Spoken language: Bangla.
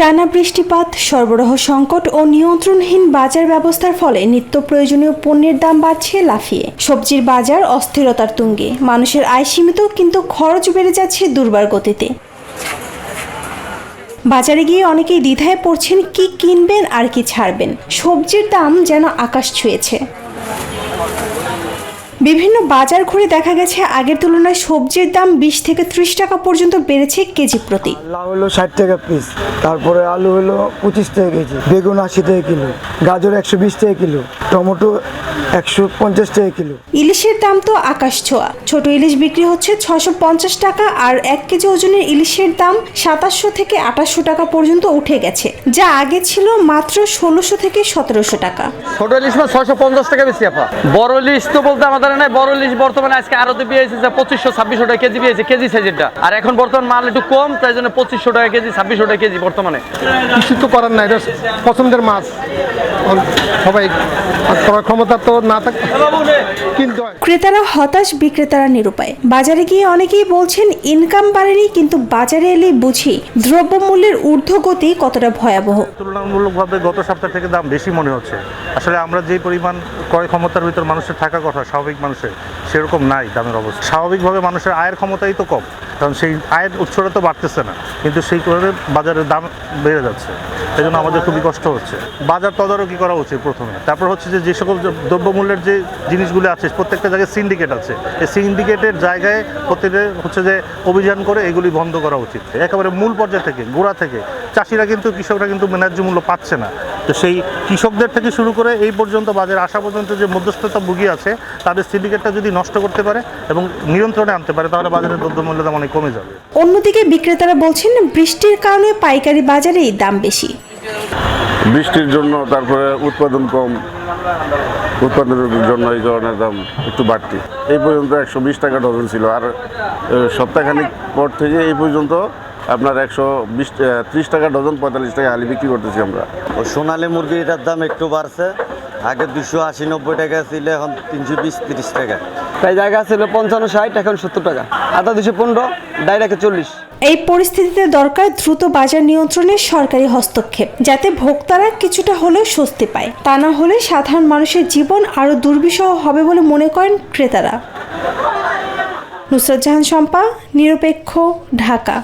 টানা বৃষ্টিপাত, সরবরাহ সংকট ও নিয়ন্ত্রণহীন বাজার ব্যবস্থার ফলে নিত্য প্রয়োজনীয় পণ্যের দাম বাড়ছে লাফিয়ে। সবজির বাজার অস্থিরতার তুঙ্গে। মানুষের আয় সীমিত, কিন্তু খরচ বেড়ে যাচ্ছে দুর্বার গতিতে। বাজারে গিয়ে অনেকেই দ্বিধায় পড়ছেন, কি কিনবেন আর কি ছাড়বেন? সবজির দাম যেন আকাশ ছুঁয়েছে। বিভিন্ন বাজার ঘুরে দেখা গেছে, আগের তুলনায় সবজির দাম বিশ থেকে ত্রিশ টাকা পর্যন্ত বেড়েছে কেজি প্রতি। লাউ হলো ষাট টাকা পিস তারপরে আলু হলো পঁচিশ টাকা কেজি, বেগুন আশি টাকা কিলো, গাজর একশো বিশ টাকা কিলো টমেটো একশো পঞ্চাশ টাকা কিলো। ইলিশের দাম তো আকাশ ছোঁয়া। ছোট ইলিশ বিক্রি হচ্ছে ছশো পঞ্চাশ টাকা আর এক কেজি ওজনের ইলিশের দাম সাতাশশো থেকে আঠাশশো টাকা পর্যন্ত উঠে গেছে। যা আগে ছিল মাত্র ষোলোশো থেকে সতেরোশো টাকা। ছোট ইলিশ মাছ ছয়শো পঞ্চাশ টাকা বেশি আপা। বড় ইলিশ তো বলতে আমাদের নাই বড় ইলিশ বর্তমানে আজকে আরতে পেয়েছে যে পঁচিশশো ছাব্বিশশো টাকা কেজি পেয়েছে কেজি সাইজেরটা আর এখন বর্তমান মাল একটু কম তাই জন্য পঁচিশশো টাকা কেজি ছাব্বিশশো টাকা কেজি বর্তমানে। কিছু তো করার নাই পছন্দের মাছ। সবাই আর ক্ষমতা তো না থাকে কিনতে ক্রেতারা হতাশ বিক্রেতারা নিরুপায়। বাজারে গিয়ে অনেকেই বলছেন ইনকাম বাড়েনি কিন্তু বাজারে এলেই বুঝি দ্রব্যমূল্যের ঊর্ধ্বগতি কতটা ভয়াবহ। তুলনামূলকভাবে গত সপ্তাহ থেকে দাম বেশি মনে হচ্ছে। আসলে আমরা যে পরিমাণ ক্রয় ক্ষমতার ভিতর মানুষের থাকার কথা স্বাভাবিক মানুষের সেরকম নাই দামের অবস্থা। স্বাভাবিকভাবে মানুষের আয়ের ক্ষমতাই তো কম। কারণ সেই আয়ের উৎসটা তো বাড়তেছে না। কিন্তু সেই কারণে বাজারের দাম বেড়ে যাচ্ছে। এই জন্য আমাদের খুবই কষ্ট হচ্ছে। বাজার তদারকি করা উচিত প্রথমে। তারপর হচ্ছে যে যে সকল দ্রব্যমূল্যের যে জিনিসগুলো আছে, প্রত্যেকটা জায়গায় সিন্ডিকেট আছে। এই সিন্ডিকেটের জায়গায় প্রত্যেকে হচ্ছে যে অভিযান করে এগুলি বন্ধ করা উচিত। একেবারে মূল পর্যায় থেকে, গোড়া থেকে। চাষিরা কিন্তু, কৃষকরা কিন্তু ন্যায্য মূল্য পাচ্ছে না। তো সেই কৃষকদের থেকে শুরু করে এই পর্যন্ত বাজারে আসা পর্যন্ত যে মধ্যস্থতা ভুগি আছে, তাদের সিন্ডিকেটটা যদি নষ্ট করতে পারে এবং নিয়ন্ত্রণে আনতে পারে, তাহলে বাজারের দ্রব্যমূল্য দাম অনেক কমে যাবে। অন্যদিকে বিক্রেতারা বলছেন বৃষ্টির কারণে পাইকারি বাজারেই দাম বেশি। বৃষ্টির জন্য তারপরে উৎপাদন কম। উৎপাদনের জন্য এই ধরনের দাম একটু বাড়তি। এই পর্যন্ত একশো বিশ টাকা ডজন ছিল। আর সপ্তাহখানিক পর থেকে এই পর্যন্ত আপনার একশো বিশ ত্রিশ টাকা ডজন পঁয়তাল্লিশ টাকা আলি বিক্রি করতেছি আমরা। সোনালি মুরগি এটার দাম একটু বাড়ছে। আগে দুশো আশি নব্বই টাকা ছিল এখন তিনশো বিশ তিরিশ টাকা। তাই জায়গা ছিল পঞ্চান্ন ষাট এখন সত্তর টাকা। আদা দুশো পনেরো ডাইরেক্টে চল্লিশ। এই পরিস্থিতিতে দরকার দ্রুত বাজার নিয়ন্ত্রণের সরকারি হস্তক্ষেপ যাতে ভোক্তারা কিছুটা হলেও স্বস্তি পায়। তা না হলে সাধারণ মানুষের জীবন আরও দুর্বিষহ হবে বলে মনে করেন ক্রেতারা। নুসরাত জাহান শম্পা নিরপেক্ষ ঢাকা।